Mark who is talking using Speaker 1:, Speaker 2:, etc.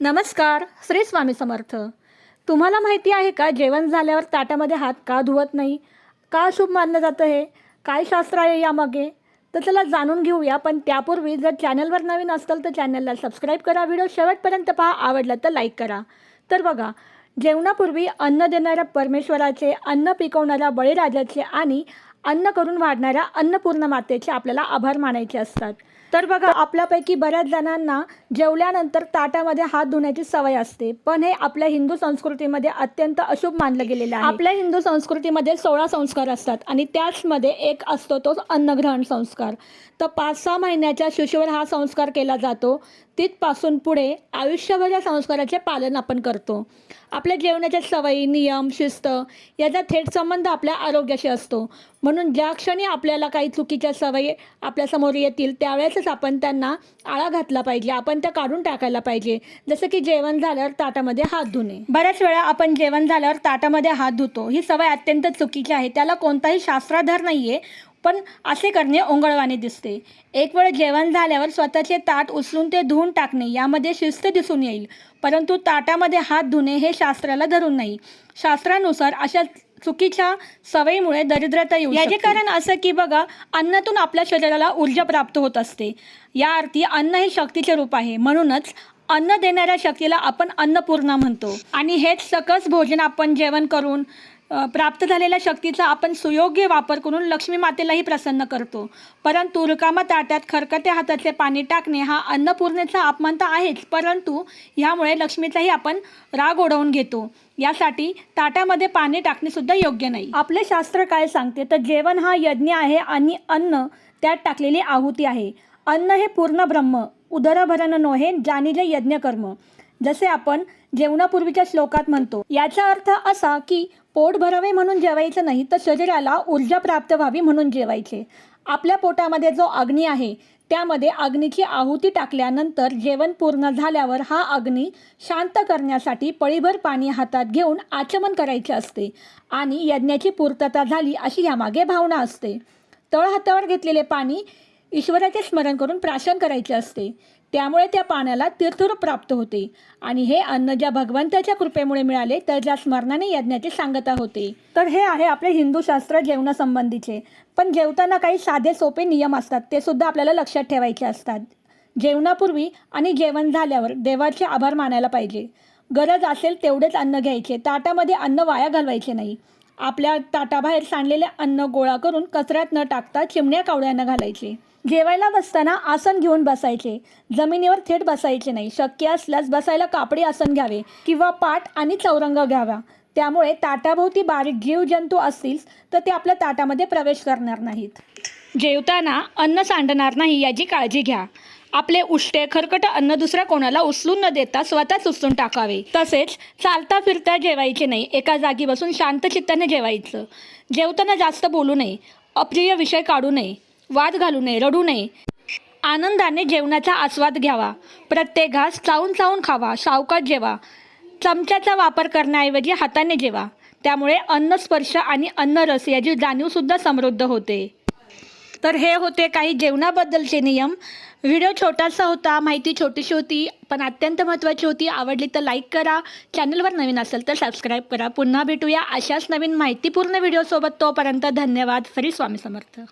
Speaker 1: नमस्कार श्री स्वामी समर्थ. तुम्हाला माहिती आहे का जेवण झाल्यावर ताटामध्ये हात का धुवत नाही? का शुभ मानलं जातं हे? काय शास्त्र आहे यामागे? तर चला जाणून घेऊया पण त्यापूर्वी जर चॅनलवर नवीन असाल तर चॅनलला सबस्क्राईब करा व्हिडिओ शेवटपर्यंत पहा आवडला तर लाईक करा. तर बघा जेवणापूर्वी अन्न देणाऱ्या परमेश्वराचे अन्न पिकवणाऱ्या बळीराजाचे आणि अन्न करून वाढणाऱ्या अन्नपूर्ण मातेचे आपल्याला आभार मानायचे असतात. तर बघा आपल्यापैकी बऱ्याच जणांना जेवल्यानंतर ताटामध्ये हात धुण्याची सवय असते. पण हे आपल्या हिंदू संस्कृतीमध्ये अत्यंत अशुभ मानलं गेलेलं आहे. आपल्या हिंदू संस्कृतीमध्ये सोळा संस्कार असतात आणि त्याचमध्ये एक असतो तो अन्नग्रहण संस्कार. तर पाच सहा महिन्याच्या शिशुवर हा संस्कार केला जातो. तिथपासून पुढे आयुष्यभर या संस्काराचे पालन आपण करतो. आपल्या जेवणाच्या सवयी नियम शिस्त याचा थेट संबंध आपल्या आरोग्याशी असतो. म्हणून ज्या क्षणी आपल्याला काही चुकीच्या सवयी आपल्यासमोर येतील त्यावेळेसच आपण त्यांना आळा घातला पाहिजे. आपण त्या काढून टाकायला पाहिजे. जसं की जेवण झाल्यावर ताटामध्ये हात धुणे. बऱ्याच वेळा आपण जेवण झाल्यावर ताटामध्ये हात धुतो. ही सवय अत्यंत चुकीची आहे. त्याला कोणताही शास्त्राधार नाही आहे पण असे करणे ओंगळवाणे दिसते. एक वेळ जेवण झाल्यावर स्वतःचे ताट उचलून ते धुवून टाकणे यामध्ये शिस्त दिसून येईल. परंतु ताटामध्ये हात धुणे हे शास्त्राला धरून नाही. शास्त्रानुसार अशा चुकीच्या सवयीमुळे दरिद्रता येऊ याचे कारण असं की बघा अन्नातून आपल्या शरीराला ऊर्जा प्राप्त होत असते. या अर्थी अन्न हे शक्तीचे रूप आहे. म्हणूनच अन्न देणाऱ्या शक्तीला आपण अन्नपूर्णा म्हणतो. आणि हेच सकस भोजन आपण जेवण करून प्राप्त झालेल्या शक्तीचा आपण सुयोग्य वापर करून लक्ष्मी मातेलाही प्रसन्न करतो. परंतु रिकामा ताट्यात खरकत्या हाताचे पाणी टाकणे हा अन्नपूर्णेचा अपमान तर आहेच परंतु ह्यामुळे लक्ष्मीचाही आपण राग ओढवून घेतो. यासाठी ताटामध्ये पाणी टाकणेसुद्धा योग्य नाही. आपले शास्त्र काय सांगते? तर जेवण हा यज्ञ आहे आणि अन्न त्यात टाकलेली आहुती आहे. अन्न हे पूर्ण ब्रह्म उदरभरण नोहे जाणीले यज्ञ कर्म जसे आपण जेवणापूर्वीच्या श्लोकात म्हणतो. याचा अर्थ असा की पोट भरावे म्हणून जेवायचं नाही तर शरीराला ऊर्जा प्राप्त व्हावी म्हणून जेवायचे. आपल्या पोटामध्ये जो अग्नी आहे त्यामध्ये अग्नीची आहुती टाकल्यानंतर जेवण पूर्ण झाल्यावर हा अग्नी शांत करण्यासाठी पळीभर पाणी हातात घेऊन आचमन करायचे असते आणि यज्ञाची पूर्तता झाली अशी यामागे भावना असते. तळहातावर घेतलेले पाणी ईश्वराचे स्मरण करून प्राशन करायचे असते. त्यामुळे त्या पाण्याला तीर्थरूप प्राप्त होते. आणि हे अन्न ज्या भगवंताच्या कृपेमुळे मिळाले तर ज्या स्मरणाने यज्ञाची सांगता होते. तर हे आहे आपले हिंदू शास्त्र जेवणासंबंधीचे. पण जेवताना काही साधे सोपे नियम असतात ते सुद्धा आपल्याला लक्षात ठेवायचे असतात. जेवणापूर्वी आणि जेवण झाल्यावर देवाचे आभार मानायला पाहिजे. गरज असेल तेवढेच अन्न घ्यायचे. ताटामध्ये अन्न वाया घालवायचे नाही. आपल्या ताटाबाहेर सांडलेले अन्न गोळा करून कचऱ्यात न टाकता चिमण्या कावड्यांना घालायचे. जेवायला बसताना आसन घेऊन बसायचे. जमिनीवर थेट बसायचे नाही. शक्य असल्यास बसायला कापडी आसन घ्यावे किंवा पाट आणि चौरंग घ्यावा. त्यामुळे ताटाभोवती बारीक जीवजंतू असतील तर ते आपल्या ताटामध्ये प्रवेश करणार नाहीत. जेवताना अन्न सांडणार नाही याची काळजी घ्या. आपले उष्टे खरकट अन्न दुसऱ्या कोणाला उचलून न देता स्वतःच उचलून टाकावे. तसेच चालता फिरता जेवायचे नाही. एका जागी बसून शांत चित्ताने जेवायचं. जेवताना जास्त बोलू नये. अप्रिय विषय काढू नये. वाद घालू नये रडू नये. आनंदाने जेवणाचा आस्वाद घ्यावा. प्रत्येक घास चावून चावून खावा सावकाश जेवा. चमच्याचा वापर करण्याऐवजी हाताने जेवा. त्यामुळे अन्नस्पर्श आणि अन्नरस याची जाणीवसुद्धा समृद्ध होते. तर हे होते काही जेवणाबद्दलचे नियम. व्हिडिओ छोटासा होता माहिती छोटीशी होती पण अत्यंत महत्त्वाची होती. आवडली तर लाईक करा. चॅनलवर नवीन असेल तर सबस्क्राईब करा. पुन्हा भेटूया अशाच नवीन माहितीपूर्ण व्हिडिओसोबत. तोपर्यंत धन्यवाद. श्री स्वामी समर्थ.